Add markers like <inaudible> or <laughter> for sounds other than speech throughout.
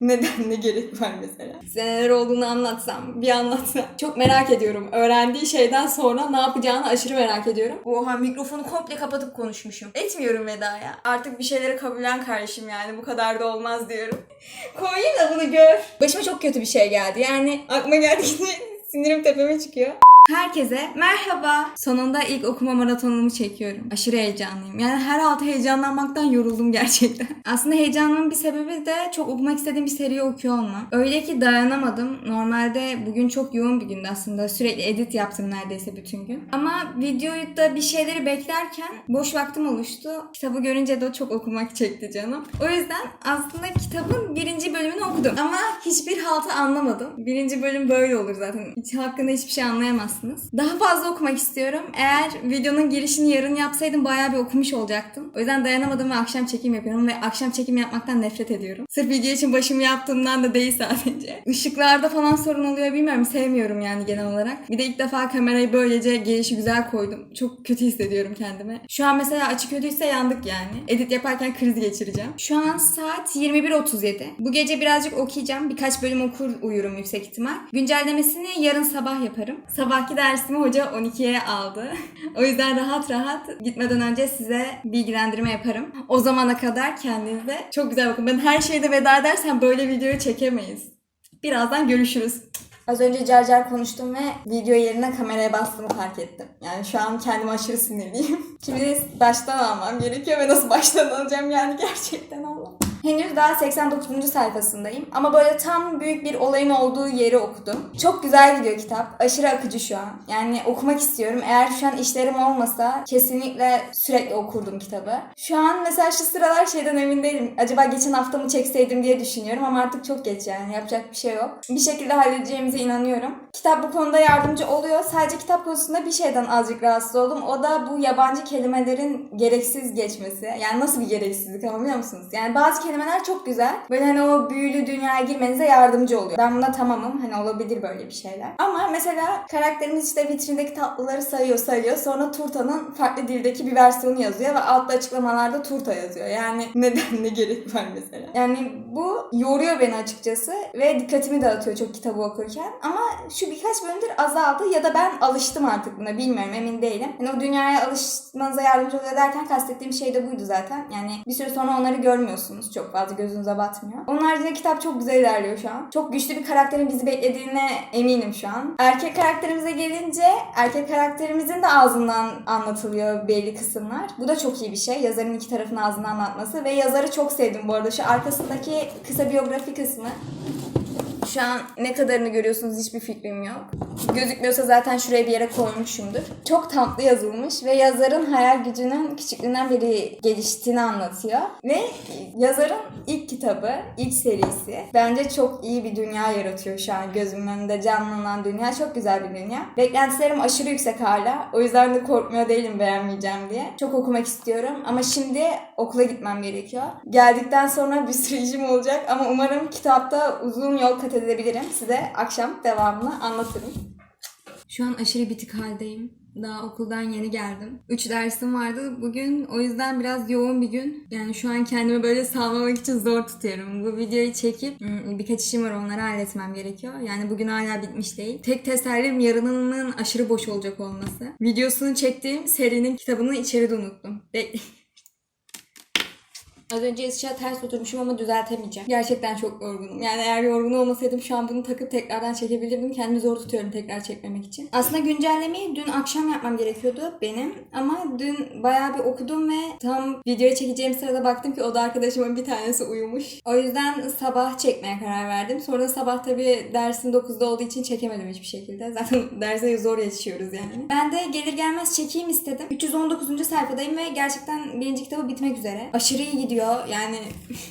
Neden ne gerek var mesela? Size neler olduğunu anlatsam, bir anlatsam. Çok merak ediyorum. Öğrendiği şeyden sonra ne yapacağını aşırı merak ediyorum. Oha mikrofonu komple kapatıp konuşmuşum. Etmiyorum Veda'ya. Artık bir şeyleri kabullen kardeşim yani. Bu kadar da olmaz diyorum. <laughs> Koyayım da bunu gör. Başıma çok kötü bir şey geldi. Yani aklıma geldiğinde <laughs> sinirim tepeme çıkıyor. Herkese merhaba. Sonunda ilk okuma maratonumu çekiyorum. Aşırı heyecanlıyım. Yani her altı heyecanlanmaktan yoruldum gerçekten. <laughs> Aslında heyecanımın bir sebebi de çok okumak istediğim bir seriyi okuyor olmam. Öyle ki dayanamadım. Normalde bugün çok yoğun bir gündü aslında. Sürekli edit yaptım neredeyse bütün gün. Ama videoyu da bir şeyleri beklerken boş vaktim oluştu. Kitabı görünce de çok okumak çekti canım. O yüzden aslında kitabın birinci bölümünü okudum. Ama hiçbir haltı anlamadım. Birinci bölüm böyle olur zaten. Hiç hakkında hiçbir şey anlayamazsınız. Daha fazla okumak istiyorum. Eğer videonun girişini yarın yapsaydım bayağı bir okumuş olacaktım. O yüzden dayanamadım ve akşam çekim yapıyorum ve akşam çekim yapmaktan nefret ediyorum. Sırf video için başımı yaptığımdan da değil sadece. <laughs> Işıklarda falan sorun oluyor bilmiyorum. Sevmiyorum yani genel olarak. Bir de ilk defa kamerayı böylece gelişi güzel koydum. Çok kötü hissediyorum kendimi. Şu an mesela açık kötüyse yandık yani. Edit yaparken kriz geçireceğim. Şu an saat 21.37. Bu gece birazcık okuyacağım. Birkaç bölüm okur uyurum yüksek ihtimal. Güncellemesini yarın sabah yaparım. Sabahki dersimi hoca 12'ye aldı. o yüzden rahat rahat gitmeden önce size bilgilendirme yaparım. O zamana kadar kendinize çok güzel bakın. Ben her şeyde veda edersem böyle videoyu çekemeyiz. Birazdan görüşürüz. Az önce car car konuştum ve video yerine kameraya bastığımı fark ettim. Yani şu an kendime aşırı sinirliyim. <laughs> Şimdi baştan almam gerekiyor ve nasıl baştan alacağım yani gerçekten almam. Henüz daha 89. sayfasındayım ama böyle tam büyük bir olayın olduğu yeri okudum. Çok güzel gidiyor kitap. Aşırı akıcı şu an. Yani okumak istiyorum. Eğer şu an işlerim olmasa kesinlikle sürekli okurdum kitabı. Şu an mesela şu sıralar şeyden emin değilim. Acaba geçen hafta mı çekseydim diye düşünüyorum ama artık çok geç yani. Yapacak bir şey yok. Bir şekilde halledeceğimize inanıyorum. Kitap bu konuda yardımcı oluyor. Sadece kitap konusunda bir şeyden azıcık rahatsız oldum. O da bu yabancı kelimelerin gereksiz geçmesi. Yani nasıl bir gereksizlik ama musunuz? Yani bazı kelimeler çok güzel. Böyle hani o büyülü dünyaya girmenize yardımcı oluyor. Ben buna tamamım. Hani olabilir böyle bir şeyler. Ama mesela karakterimiz işte vitrindeki tatlıları sayıyor sayıyor. Sonra turtanın farklı dildeki bir versiyonu yazıyor ve altta açıklamalarda turta yazıyor. Yani <laughs> neden ne gerek var mesela? Yani bu yoruyor beni açıkçası ve dikkatimi dağıtıyor çok kitabı okurken. Ama şu birkaç bölümdür azaldı ya da ben alıştım artık buna bilmiyorum emin değilim. Yani o dünyaya alışmanıza yardımcı oluyor derken kastettiğim şey de buydu zaten. Yani bir süre sonra onları görmüyorsunuz. Çok fazla gözünüze batmıyor. Onun haricinde kitap çok güzel ilerliyor şu an. Çok güçlü bir karakterin bizi beklediğine eminim şu an. Erkek karakterimize gelince erkek karakterimizin de ağzından anlatılıyor belli kısımlar. Bu da çok iyi bir şey. Yazarın iki tarafını ağzından anlatması ve yazarı çok sevdim bu arada. Şu arkasındaki kısa biyografi kısmı şu an ne kadarını görüyorsunuz hiçbir fikrim yok. Gözükmüyorsa zaten şuraya bir yere koymuşumdur. Çok tatlı yazılmış ve yazarın hayal gücünün küçüklüğünden beri geliştiğini anlatıyor. Ve yazarın ilk kitabı, ilk serisi bence çok iyi bir dünya yaratıyor şu an gözümün önünde canlanan dünya. Çok güzel bir dünya. Beklentilerim aşırı yüksek hala. O yüzden de korkmuyor değilim beğenmeyeceğim diye. Çok okumak istiyorum ama şimdi okula gitmem gerekiyor. Geldikten sonra bir sürü olacak ama umarım kitapta uzun yol kat edebilirim. Size akşam devamını anlatırım. Şu an aşırı bitik haldeyim. Daha okuldan yeni geldim. 3 dersim vardı bugün. O yüzden biraz yoğun bir gün. Yani şu an kendimi böyle sağlamak için zor tutuyorum. Bu videoyu çekip hmm, birkaç işim var onları halletmem gerekiyor. Yani bugün hala bitmiş değil. Tek tesellim yarınının aşırı boş olacak olması. Videosunu çektiğim serinin kitabını içeride unuttum. Bekleyin. Az önce yazışa ters oturmuşum ama düzeltemeyeceğim. Gerçekten çok yorgunum. Yani eğer yorgun olmasaydım şu an bunu takıp tekrardan çekebilirdim. Kendimi zor tutuyorum tekrar çekmemek için. Aslında güncellemeyi dün akşam yapmam gerekiyordu benim. Ama dün bayağı bir okudum ve tam videoya çekeceğim sırada baktım ki o da arkadaşımın bir tanesi uyumuş. O yüzden sabah çekmeye karar verdim. Sonra sabah tabii dersin 9'da olduğu için çekemedim hiçbir şekilde. <laughs> Zaten derse zor yetişiyoruz yani. Ben de gelir gelmez çekeyim istedim. 319. sayfadayım ve gerçekten birinci kitabı bitmek üzere. Aşırı iyi gidiyor. Yani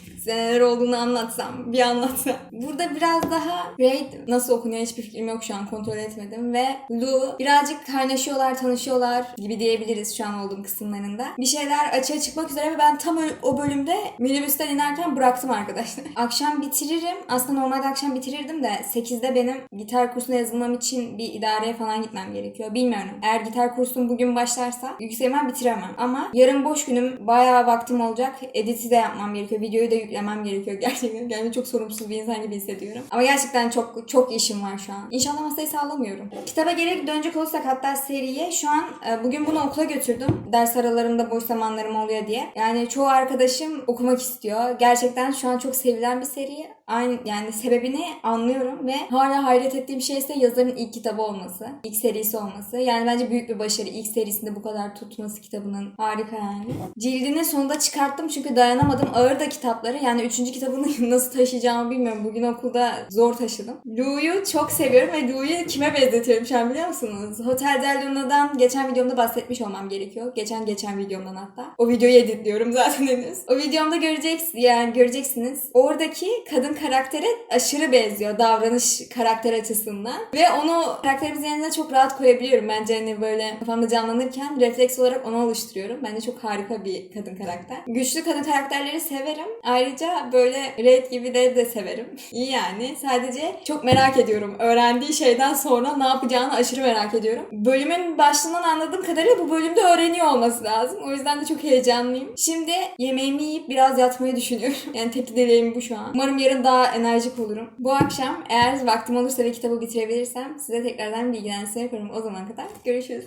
size neler olduğunu anlatsam, bir anlatsam. Burada biraz daha Raid nasıl okunuyor hiçbir fikrim yok şu an kontrol etmedim ve Lu birazcık kaynaşıyorlar, tanışıyorlar gibi diyebiliriz şu an olduğum kısımlarında. Bir şeyler açığa çıkmak üzere ve ben tam o bölümde minibüsten inerken bıraktım arkadaşlar. <laughs> Akşam bitiririm. Aslında normalde akşam bitirirdim de 8'de benim gitar kursuna yazılmam için bir idareye falan gitmem gerekiyor. Bilmiyorum. Eğer gitar kursum bugün başlarsa yüksek ihtimal bitiremem. Ama yarın boş günüm bayağı vaktim olacak. Editi de yapmam gerekiyor. Videoyu da yüklemem yüklemem gerekiyor <laughs> gerçekten. Kendimi çok sorumsuz bir insan gibi hissediyorum. Ama gerçekten çok çok işim var şu an. İnşallah masayı sağlamıyorum. Kitaba geri dönecek olursak hatta seriye şu an e, bugün bunu okula götürdüm. Ders aralarında boş zamanlarım oluyor diye. Yani çoğu arkadaşım okumak istiyor. Gerçekten şu an çok sevilen bir seri. Aynı yani sebebini anlıyorum ve hala hayret ettiğim şey ise yazarın ilk kitabı olması. ilk serisi olması. Yani bence büyük bir başarı. İlk serisinde bu kadar tutması kitabının harika yani. Cildini sonunda çıkarttım çünkü dayanamadım. Ağır da kitapları. Yani üçüncü kitabını <laughs> nasıl taşıyacağımı bilmiyorum. Bugün okulda zor taşıdım. Lou'yu çok seviyorum ve Lou'yu kime benzetiyorum şu an biliyor musunuz? Hotel Del Luna'dan geçen videomda bahsetmiş olmam gerekiyor. Geçen geçen videomdan hatta. O videoyu editliyorum <laughs> zaten henüz. O videomda göreceksiniz yani göreceksiniz. Oradaki kadın karaktere aşırı benziyor davranış karakter açısından. Ve onu karakterimizin yanına çok rahat koyabiliyorum. Bence hani böyle kafamda canlanırken refleks olarak onu oluşturuyorum. Bence çok harika bir kadın karakter. Güçlü kadın karakterleri severim. Ayrıca böyle Red gibi de de severim. <laughs> İyi yani. Sadece çok merak ediyorum. Öğrendiği şeyden sonra ne yapacağını aşırı merak ediyorum. Bölümün başlığından anladığım kadarıyla bu bölümde öğreniyor olması lazım. O yüzden de çok heyecanlıyım. Şimdi yemeğimi yiyip biraz yatmayı düşünüyorum. <laughs> Yani tek dileğim bu şu an. Umarım yarın daha enerjik olurum. Bu akşam eğer vaktim olursa ve kitabı bitirebilirsem size tekrardan bilgilendirme yaparım. O zaman kadar görüşürüz.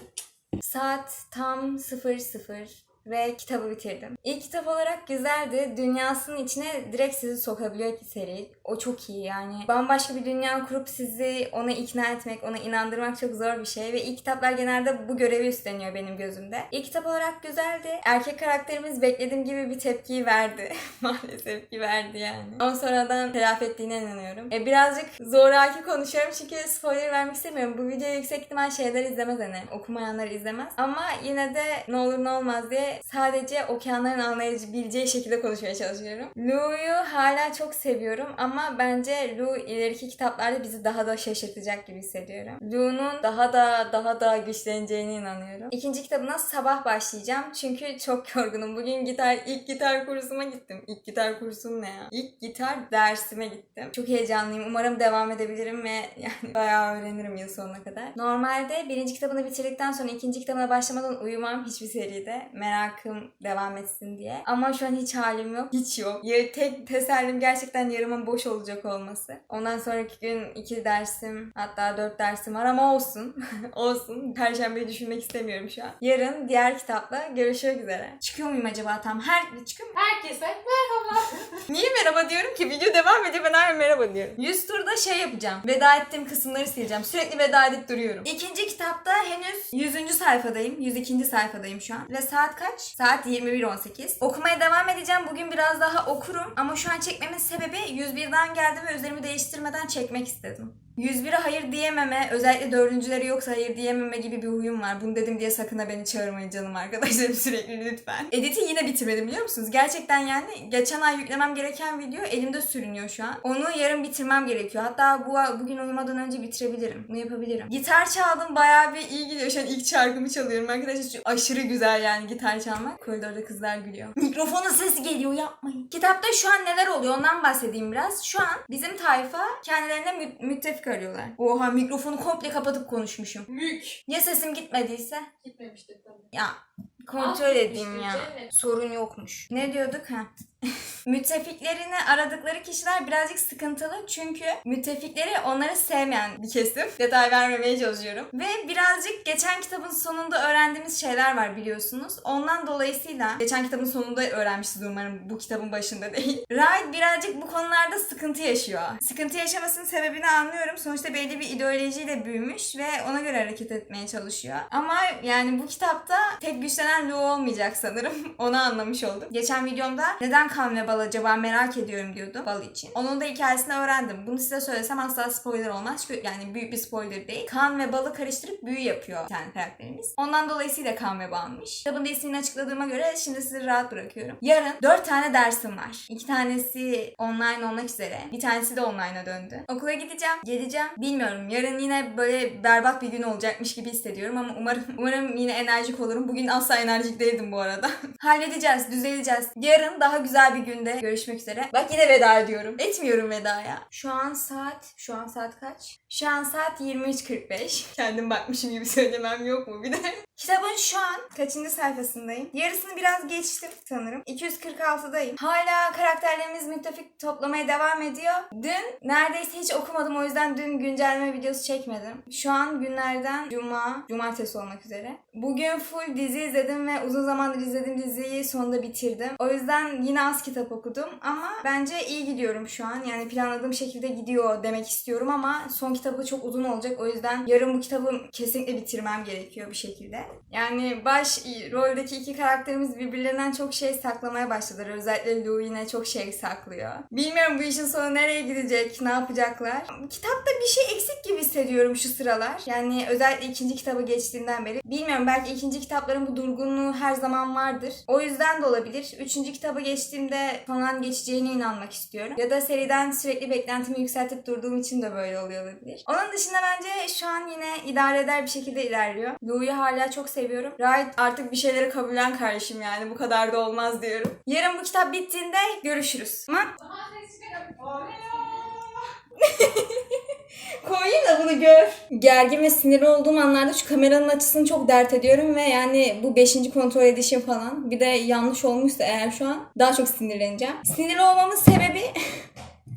Saat tam 00 ve kitabı bitirdim. İlk kitap olarak güzeldi. Dünyasının içine direkt sizi sokabiliyor seri. O çok iyi yani. Bambaşka bir dünya kurup sizi ona ikna etmek, ona inandırmak çok zor bir şey. Ve ilk kitaplar genelde bu görevi üstleniyor benim gözümde. İlk kitap olarak güzeldi. Erkek karakterimiz beklediğim gibi bir tepkiyi verdi. <laughs> Maalesef ki verdi yani. Ama sonradan telafi ettiğine inanıyorum. E, birazcık zoraki konuşuyorum çünkü spoiler vermek istemiyorum. Bu videoyu yüksek ihtimal şeyler izlemez hani. Okumayanlar izlemez. Ama yine de ne olur ne olmaz diye sadece okuyanların anlayabileceği şekilde konuşmaya çalışıyorum. Lou'yu hala çok seviyorum ama bence Lou ileriki kitaplarda bizi daha da şaşırtacak gibi hissediyorum. Lou'nun daha da daha da güçleneceğine inanıyorum. İkinci kitabına sabah başlayacağım çünkü çok <laughs> yorgunum. Bugün gitar ilk gitar kursuma gittim. İlk gitar kursum ne ya? İlk gitar dersime gittim. Çok heyecanlıyım. Umarım devam edebilirim ve <laughs> yani bayağı öğrenirim yıl sonuna kadar. Normalde birinci kitabını bitirdikten sonra ikinci kitabına başlamadan uyumam hiçbir seride. Merakım devam etsin diye. Ama şu an hiç halim yok. Hiç yok. Ya, tek tesellim gerçekten yarımın boş olacak olması. Ondan sonraki gün iki dersim hatta dört dersim var ama olsun. <laughs> olsun. Perşembeyi düşünmek istemiyorum şu an. Yarın diğer kitapla görüşmek üzere. Çıkıyor muyum acaba tam? Her çıkıyor mu? Herkese merhaba. <laughs> Niye merhaba diyorum ki? Video devam ediyor ben hala merhaba diyorum. 100 turda şey yapacağım. Veda ettiğim kısımları sileceğim. Sürekli veda edip duruyorum. İkinci kitapta henüz 100. sayfadayım. 102. sayfadayım şu an. Ve saat kaç? Saat 21.18. Okumaya devam edeceğim. Bugün biraz daha okurum. Ama şu an çekmemin sebebi 101'den geldi ve üzerimi değiştirmeden çekmek istedim. 101'e hayır diyememe, özellikle dördüncüleri yoksa hayır diyememe gibi bir huyum var. Bunu dedim diye sakın beni çağırmayın canım arkadaşlarım <laughs> sürekli lütfen. Edit'i yine bitirmedim biliyor musunuz? Gerçekten yani geçen ay yüklemem gereken video elimde sürünüyor şu an. Onu yarın bitirmem gerekiyor. Hatta bu bugün uyumadan önce bitirebilirim. Bunu yapabilirim. Gitar çaldım bayağı bir iyi gidiyor. Şu an ilk şarkımı çalıyorum arkadaşlar. Çünkü aşırı güzel yani gitar çalmak. Koridorda kızlar gülüyor. Mikrofonun sesi geliyor yapmayın. Kitapta şu an neler oluyor ondan bahsedeyim biraz. Şu an bizim tayfa kendilerine mü- müttefik arıyorlar. Oha mikrofonu komple kapatıp konuşmuşum. Mük. Ya sesim gitmediyse? Gitmemiştir tabii. Ya kontrol edeyim ya. Sorun yokmuş. Ne diyorduk ha? <laughs> Müttefiklerini aradıkları kişiler birazcık sıkıntılı çünkü müttefikleri onları sevmeyen bir kesim. Detay vermemeye çalışıyorum. Ve birazcık geçen kitabın sonunda öğrendiğimiz şeyler var biliyorsunuz. Ondan dolayısıyla geçen kitabın sonunda öğrenmişiz umarım bu kitabın başında değil. <laughs> Raid birazcık bu konularda sıkıntı yaşıyor. Sıkıntı yaşamasının sebebini anlıyorum. Sonuçta belli bir ideolojiyle büyümüş ve ona göre hareket etmeye çalışıyor. Ama yani bu kitapta tek güçlenen Lou olmayacak sanırım. <laughs> Onu anlamış olduk. Geçen videomda neden kan ve bal acaba merak ediyorum diyordum bal için. Onun da hikayesini öğrendim. Bunu size söylesem asla spoiler olmaz. Çünkü yani büyük bir spoiler değil. Kan ve balı karıştırıp büyü yapıyor kendi karakterimiz. Ondan dolayısıyla kan ve balmış. Kitabın da ismini açıkladığıma göre şimdi sizi rahat bırakıyorum. Yarın 4 tane dersim var. 2 tanesi online olmak üzere. Bir tanesi de online'a döndü. Okula gideceğim, geleceğim. Bilmiyorum. Yarın yine böyle berbat bir gün olacakmış gibi hissediyorum ama umarım <laughs> umarım yine enerjik olurum. Bugün asla enerjik değildim bu arada. <laughs> Halledeceğiz, düzeleceğiz. Yarın daha güzel güzel bir günde görüşmek üzere. Bak yine veda ediyorum. Etmiyorum vedaya. Şu an saat, şu an saat kaç? Şu an saat 23.45. Kendim bakmışım gibi söylemem yok mu bir de? <laughs> Kitabın şu an kaçıncı sayfasındayım? Yarısını biraz geçtim sanırım. 246'dayım. Hala karakterlerimiz müttefik toplamaya devam ediyor. Dün neredeyse hiç okumadım o yüzden dün güncelleme videosu çekmedim. Şu an günlerden cuma, cumartesi olmak üzere. Bugün full dizi izledim ve uzun zamandır izlediğim diziyi sonunda bitirdim. O yüzden yine az kitap okudum ama bence iyi gidiyorum şu an. Yani planladığım şekilde gidiyor demek istiyorum ama son kitabı çok uzun olacak. O yüzden yarın bu kitabı kesinlikle bitirmem gerekiyor bir şekilde. Yani baş roldeki iki karakterimiz birbirlerinden çok şey saklamaya başladılar. Özellikle Lou yine çok şey saklıyor. Bilmiyorum bu işin sonu nereye gidecek, ne yapacaklar. Kitapta bir şey eksik gibi hissediyorum şu sıralar. Yani özellikle ikinci kitabı geçtiğinden beri. Bilmiyorum belki ikinci kitapların bu durgunluğu her zaman vardır. O yüzden de olabilir. Üçüncü kitaba geçtiğimde falan geçeceğine inanmak istiyorum. Ya da seriden sürekli beklentimi yükseltip durduğum için de böyle oluyor olabilir. Onun dışında bence şu an yine idare eder bir şekilde ilerliyor. Lou'yu hala çok seviyorum. Wright artık bir şeyleri kabullen kardeşim yani bu kadar da olmaz diyorum. Yarın bu kitap bittiğinde görüşürüz. Çıkarım. <laughs> Koyayım da bunu gör. Gergin ve sinirli olduğum anlarda şu kameranın açısını çok dert ediyorum ve yani bu 5. kontrol edişim falan. Bir de yanlış olmuşsa eğer şu an daha çok sinirleneceğim. Sinirli olmamın sebebi <laughs>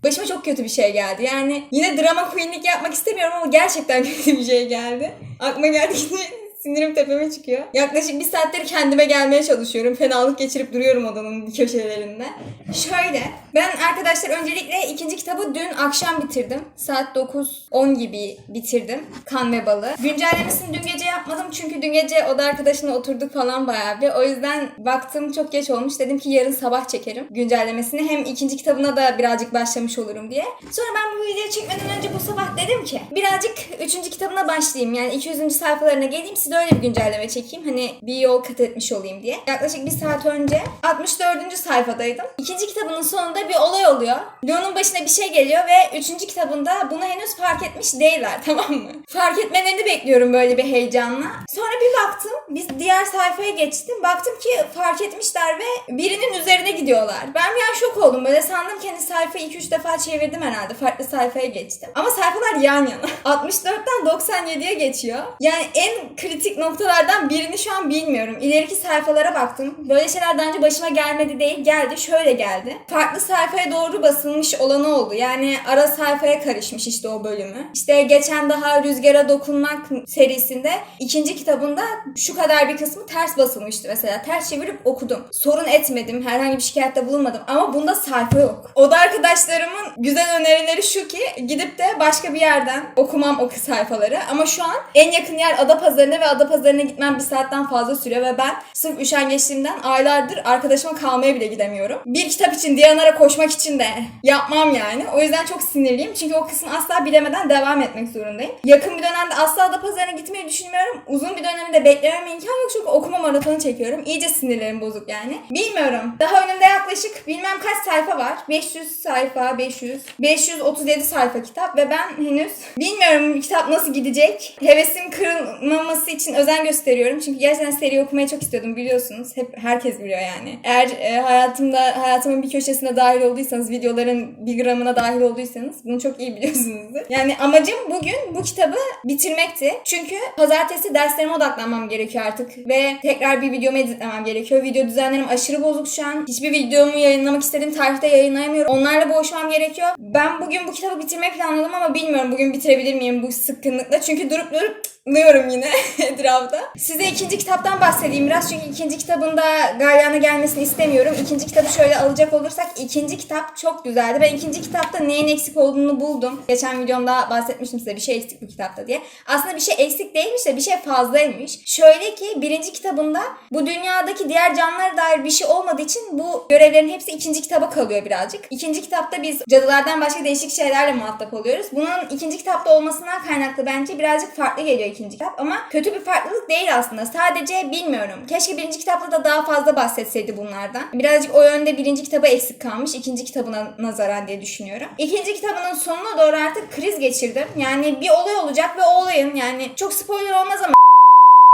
Başıma çok kötü bir şey geldi. Yani yine drama queenlik yapmak istemiyorum ama gerçekten <laughs> kötü bir şey geldi. Aklıma geldiğinde sinirim tepeme çıkıyor. Yaklaşık bir saattir kendime gelmeye çalışıyorum. Fenalık geçirip duruyorum odanın köşelerinde. Şöyle, ben arkadaşlar öncelikle ikinci kitabı dün akşam bitirdim. Saat 9-10 gibi bitirdim. Kan ve balı. Güncellemesini dün gece yapmadım çünkü dün gece oda arkadaşına oturduk falan bayağı bir. O yüzden baktım çok geç olmuş. Dedim ki yarın sabah çekerim güncellemesini. Hem ikinci kitabına da birazcık başlamış olurum diye. Sonra ben bu videoyu çekmeden önce bu sabah dedim ki birazcık üçüncü kitabına başlayayım. Yani 200. sayfalarına geleyim size öyle bir güncelleme çekeyim. Hani bir yol kat etmiş olayım diye. Yaklaşık bir saat önce 64. sayfadaydım. İkinci kitabının sonunda bir olay oluyor. Leon'un başına bir şey geliyor ve üçüncü kitabında bunu henüz fark etmiş değiller <laughs> tamam mı? Fark etmelerini bekliyorum böyle bir heyecanla. Sonra bir baktım. Biz diğer sayfaya geçtim. Baktım ki fark etmişler ve birinin üzerine gidiyorlar. Ben bir an şok oldum. Böyle sandım kendi sayfayı 2-3 defa çevirdim herhalde. Farklı sayfaya geçtim. Ama sayfalar yan yana. <laughs> 64'ten 97'ye geçiyor. Yani en kritik noktalardan birini şu an bilmiyorum. İleriki sayfalara baktım. Böyle şeyler daha önce başıma gelmedi değil. Geldi. Şöyle geldi. Farklı sayfaya doğru basılmış olanı oldu. Yani ara sayfaya karışmış işte o bölümü. İşte geçen daha Rüzgara Dokunmak serisinde ikinci kitabında şu kadar bir kısmı ters basılmıştı mesela. Ters çevirip okudum. Sorun etmedim. Herhangi bir şikayette bulunmadım. Ama bunda sayfa yok. Oda arkadaşlarımın güzel önerileri şu ki gidip de başka bir yerden okumam o sayfaları. Ama şu an en yakın yer Adapazarı'na ve Adapazarı'na gitmem bir saatten fazla sürüyor ve ben sırf üşengeçliğimden aylardır arkadaşıma kalmaya bile gidemiyorum. Bir kitap için Diyanar'a koşmak için de yapmam yani. O yüzden çok sinirliyim. Çünkü o kısmı asla bilemeden devam etmek zorundayım. Yakın bir dönemde asla Adapazarı'na gitmeyi düşünmüyorum. Uzun bir dönemi de beklememe imkan yok çünkü okuma maratonu çekiyorum. İyice sinirlerim bozuk yani. Bilmiyorum. Daha önümde yaklaşık bilmem kaç sayfa var. 500 sayfa, 500. 537 sayfa kitap ve ben henüz bilmiyorum kitap nasıl gidecek. Hevesim kırılmaması için özen gösteriyorum. Çünkü gerçekten seri okumayı çok istiyordum biliyorsunuz. Hep herkes biliyor yani. Eğer e, hayatımda hayatımın bir köşesine dahil olduysanız, videoların bir gramına dahil olduysanız bunu çok iyi biliyorsunuzdur. Yani amacım bugün bu kitabı bitirmekti. Çünkü pazartesi derslerime odaklanmam gerekiyor artık ve tekrar bir videomu editlemem gerekiyor. Video düzenlerim aşırı bozuk şu an. Hiçbir videomu yayınlamak istediğim tarihte yayınlayamıyorum. Onlarla boğuşmam gerekiyor. Ben bugün bu kitabı bitirmeyi planladım ama bilmiyorum bugün bitirebilir miyim bu sıkkınlıkla. Çünkü durup durup Lıyorum yine <laughs> etrafta. Size ikinci kitaptan bahsedeyim biraz çünkü ikinci kitabında Galyan'a gelmesini istemiyorum. İkinci kitabı şöyle alacak olursak ikinci kitap çok güzeldi. Ben ikinci kitapta neyin eksik olduğunu buldum. Geçen videomda bahsetmiştim size bir şey eksik bu kitapta diye. Aslında bir şey eksik değilmiş de bir şey fazlaymış. Şöyle ki birinci kitabında bu dünyadaki diğer canlılara dair bir şey olmadığı için bu görevlerin hepsi ikinci kitaba kalıyor birazcık. İkinci kitapta biz cadılardan başka değişik şeylerle muhatap oluyoruz. Bunun ikinci kitapta olmasından kaynaklı bence birazcık farklı geliyor ikinci kitap ama kötü bir farklılık değil aslında. Sadece bilmiyorum. Keşke birinci kitapta da daha fazla bahsetseydi bunlardan. Birazcık o yönde birinci kitaba eksik kalmış. ikinci kitabına nazaran diye düşünüyorum. İkinci kitabının sonuna doğru artık kriz geçirdim. Yani bir olay olacak ve o olayın yani çok spoiler olmaz ama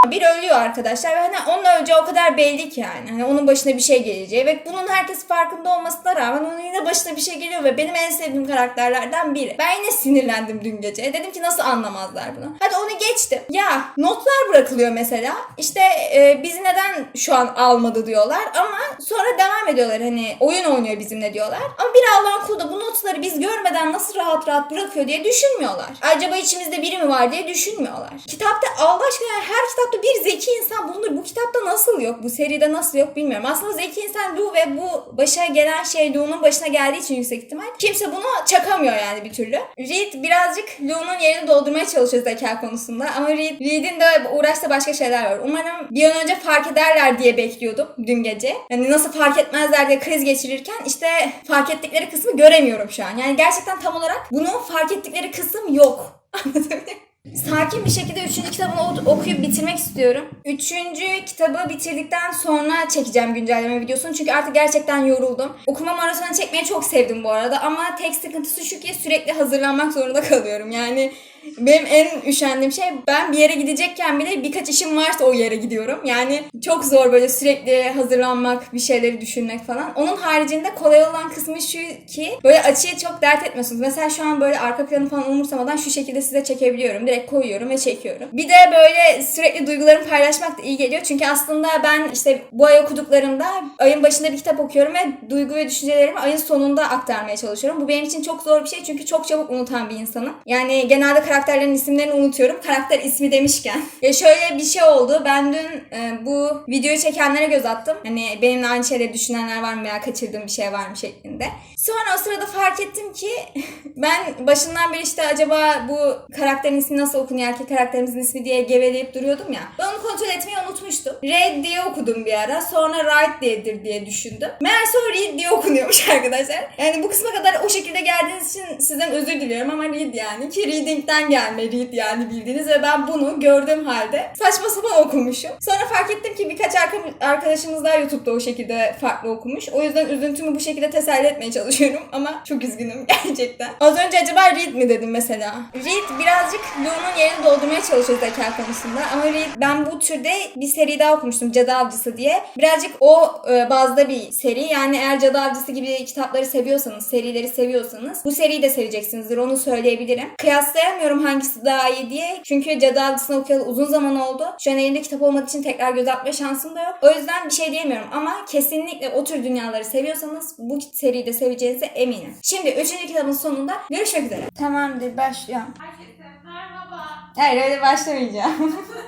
bir ölüyor arkadaşlar ve hani onun öleceği o kadar belli ki yani. Hani onun başına bir şey geleceği ve bunun herkes farkında olmasına rağmen onun yine başına bir şey geliyor ve benim en sevdiğim karakterlerden biri. Ben yine sinirlendim dün gece. Dedim ki nasıl anlamazlar bunu. Hadi onu geçtim. Ya notlar bırakılıyor mesela. İşte e, bizi neden şu an almadı diyorlar ama sonra devam ediyorlar hani oyun oynuyor bizimle diyorlar. Ama bir Allah'ın kulu da bu notları biz görmeden nasıl rahat rahat bırakıyor diye düşünmüyorlar. Acaba içimizde biri mi var diye düşünmüyorlar. Kitapta Allah aşkına her kitapta bir zeki insan bulunur. Bu kitapta nasıl yok? Bu seride nasıl yok bilmiyorum. Aslında zeki insan Lu ve bu başa gelen şey Lu'nun başına geldiği için yüksek ihtimal. Kimse bunu çakamıyor yani bir türlü. Reed birazcık Lu'nun yerini doldurmaya çalışıyor zeka konusunda. Ama Reed, Reed'in de uğraştığı başka şeyler var. Umarım bir an önce fark ederler diye bekliyordum dün gece. Yani nasıl fark etmezler diye kriz geçirirken işte fark ettikleri kısmı göremiyorum şu an. Yani gerçekten tam olarak bunu fark ettikleri kısım yok. <laughs> Anlatabiliyor muyum? Sakin bir şekilde üçüncü kitabını okuyup bitirmek istiyorum. Üçüncü kitabı bitirdikten sonra çekeceğim güncelleme videosunu. Çünkü artık gerçekten yoruldum. Okuma maratonunu çekmeyi çok sevdim bu arada. Ama tek sıkıntısı şu ki sürekli hazırlanmak zorunda <laughs> kalıyorum. Yani benim en üşendiğim şey ben bir yere gidecekken bile birkaç işim varsa o yere gidiyorum. Yani çok zor böyle sürekli hazırlanmak, bir şeyleri düşünmek falan. Onun haricinde kolay olan kısmı şu ki böyle açıyı çok dert etmiyorsunuz. Mesela şu an böyle arka planı falan umursamadan şu şekilde size çekebiliyorum. Direkt koyuyorum ve çekiyorum. Bir de böyle sürekli duygularımı paylaşmak da iyi geliyor. Çünkü aslında ben işte bu ay okuduklarımda ayın başında bir kitap okuyorum ve duygu ve düşüncelerimi ayın sonunda aktarmaya çalışıyorum. Bu benim için çok zor bir şey çünkü çok çabuk unutan bir insanım. Yani genelde karakterlerin isimlerini unutuyorum. Karakter ismi demişken. <laughs> Ya şöyle bir şey oldu. Ben dün e, bu videoyu çekenlere göz attım. Hani benimle aynı şeyleri düşünenler var mı veya kaçırdığım bir şey var mı şeklinde. Sonra o sırada fark ettim ki <laughs> ben başından beri işte acaba bu karakterin ismi nasıl okunuyor, erkek karakterimizin ismi diye geveleyip duruyordum ya. Ben onu kontrol etmeyi unutmuştum. Red diye okudum bir ara. Sonra Right diyedir diye düşündüm. Meğerse o Reed diye okunuyormuş <laughs> arkadaşlar. Yani bu kısma kadar o şekilde geldiğiniz için sizden özür diliyorum ama Reed yani. Ki reading'den gelme Reed yani bildiğiniz ve ben bunu gördüğüm halde saçma sapan okumuşum. Sonra fark ettim ki birkaç arka- arkadaşımız daha YouTube'da o şekilde farklı okumuş. O yüzden üzüntümü bu şekilde teselli etmeye çalışıyorum <laughs> ama çok üzgünüm <laughs> gerçekten. Az önce acaba Reed mi dedim mesela? Reed birazcık Lu'nun yerini doldurmaya çalışıyor zeka konusunda ama Reed ben bu türde bir seri daha okumuştum Cadı Avcısı diye. Birazcık o e, bazda bir seri yani eğer Cadı Avcısı gibi kitapları seviyorsanız, serileri seviyorsanız bu seriyi de seveceksinizdir onu söyleyebilirim. Kıyaslayamıyorum hangisi daha iyi diye çünkü Cadı Avcısı'nı okuyalı uzun zaman oldu. Şu an elimde kitap olmadığı için tekrar göz atma şansım da yok. O yüzden bir şey diyemiyorum ama kesinlikle o tür dünyaları seviyorsanız bu seriyi de seveceğinize eminim. Şimdi üçüncü kitabın sonunda görüşmek üzere. Tamamdır başlıyorum. Herkese merhaba. Hayır öyle başlamayacağım. <laughs>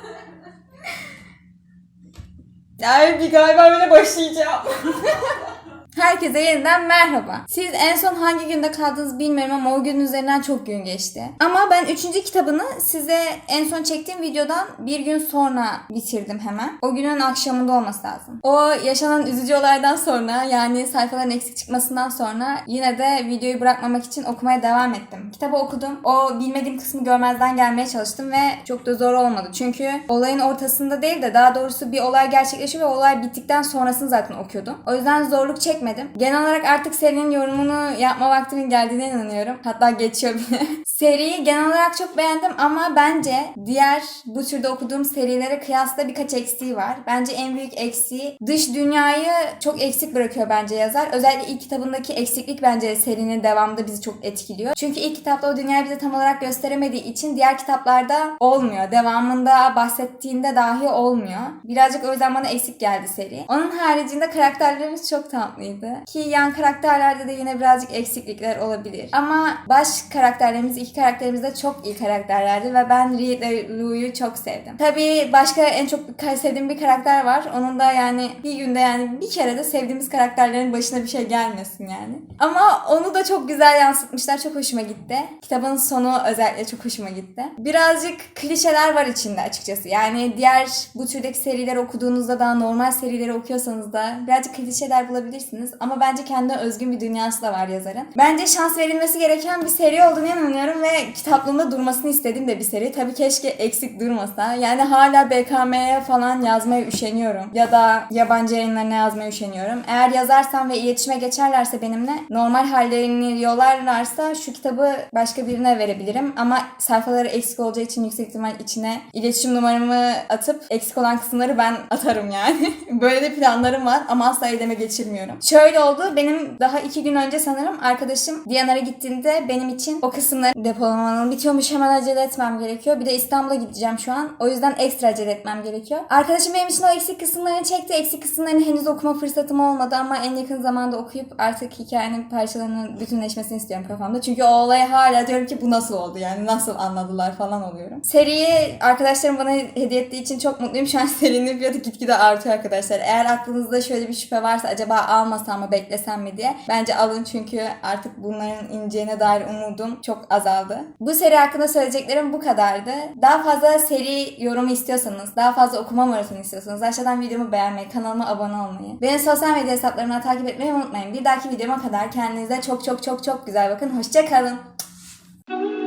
Ay bir galiba böyle başlayacağım. <laughs> Herkese yeniden merhaba. Siz en son hangi günde kaldınız bilmiyorum ama o günün üzerinden çok gün geçti. Ama ben üçüncü kitabını size en son çektiğim videodan bir gün sonra bitirdim hemen. O günün akşamında olması lazım. O yaşanan üzücü olaydan sonra yani sayfaların eksik çıkmasından sonra yine de videoyu bırakmamak için okumaya devam ettim. Kitabı okudum. O bilmediğim kısmı görmezden gelmeye çalıştım ve çok da zor olmadı. Çünkü olayın ortasında değil de daha doğrusu bir olay gerçekleşiyor ve olay bittikten sonrasını zaten okuyordum. O yüzden zorluk çekmedim. Genel olarak artık serinin yorumunu yapma vaktinin geldiğine inanıyorum. Hatta geçiyor bile. <laughs> Seriyi genel olarak çok beğendim ama bence diğer bu türde okuduğum serilere kıyasla birkaç eksiği var. Bence en büyük eksiği dış dünyayı çok eksik bırakıyor bence yazar. Özellikle ilk kitabındaki eksiklik bence serinin devamında bizi çok etkiliyor. Çünkü ilk kitapta o dünyayı bize tam olarak gösteremediği için diğer kitaplarda olmuyor. Devamında bahsettiğinde dahi olmuyor. Birazcık o yüzden bana eksik geldi seri. Onun haricinde karakterlerimiz çok tatlıydı. Ki yan karakterlerde de yine birazcık eksiklikler olabilir. Ama baş karakterlerimiz, iki karakterimiz de çok iyi karakterlerdi ve ben Reed Lou'yu çok sevdim. Tabii başka en çok sevdiğim bir karakter var. Onun da yani bir günde yani bir kere de sevdiğimiz karakterlerin başına bir şey gelmesin yani. Ama onu da çok güzel yansıtmışlar. Çok hoşuma gitti. Kitabın sonu özellikle çok hoşuma gitti. Birazcık klişeler var içinde açıkçası. Yani diğer bu türdeki serileri okuduğunuzda da normal serileri okuyorsanız da birazcık klişeler bulabilirsiniz. Yazabilirsiniz. Ama bence kendine özgün bir dünyası da var yazarın. Bence şans verilmesi gereken bir seri olduğunu inanıyorum ve kitaplığımda durmasını istediğim de bir seri. Tabii keşke eksik durmasa. Yani hala BKM'ye falan yazmaya üşeniyorum. Ya da yabancı yayınlarına yazmaya üşeniyorum. Eğer yazarsam ve iletişime geçerlerse benimle normal hallerini yollarlarsa şu kitabı başka birine verebilirim. Ama sayfaları eksik olacağı için yüksek ihtimal içine iletişim numaramı atıp eksik olan kısımları ben atarım yani. <laughs> Böyle de planlarım var ama asla eyleme geçirmiyorum. Şöyle oldu. Benim daha iki gün önce sanırım arkadaşım Diyanar'a gittiğinde benim için o kısımları depolamanın bitiyormuş hemen acele etmem gerekiyor. Bir de İstanbul'a gideceğim şu an. O yüzden ekstra acele etmem gerekiyor. Arkadaşım benim için o eksik kısımlarını çekti. Eksik kısımlarını henüz okuma fırsatım olmadı ama en yakın zamanda okuyup artık hikayenin parçalarının bütünleşmesini istiyorum kafamda. Çünkü o olaya hala diyorum ki bu nasıl oldu yani nasıl anladılar falan oluyorum. Seriyi arkadaşlarım bana hediye ettiği için çok mutluyum. Şu an <laughs> serinin fiyatı gitgide artıyor arkadaşlar. Eğer aklınızda şöyle bir şüphe varsa acaba almasam mı beklesem mi diye bence alın çünkü artık bunların ineceğine dair umudum çok azaldı. Bu seri hakkında söyleyeceklerim bu kadardı. Daha fazla seri yorumu istiyorsanız, daha fazla okuma maratonu istiyorsanız aşağıdan videomu beğenmeyi, kanalıma abone olmayı, beni sosyal medya hesaplarımdan takip etmeyi unutmayın. Bir dahaki videoma kadar kendinize çok çok çok çok güzel bakın. Hoşçakalın.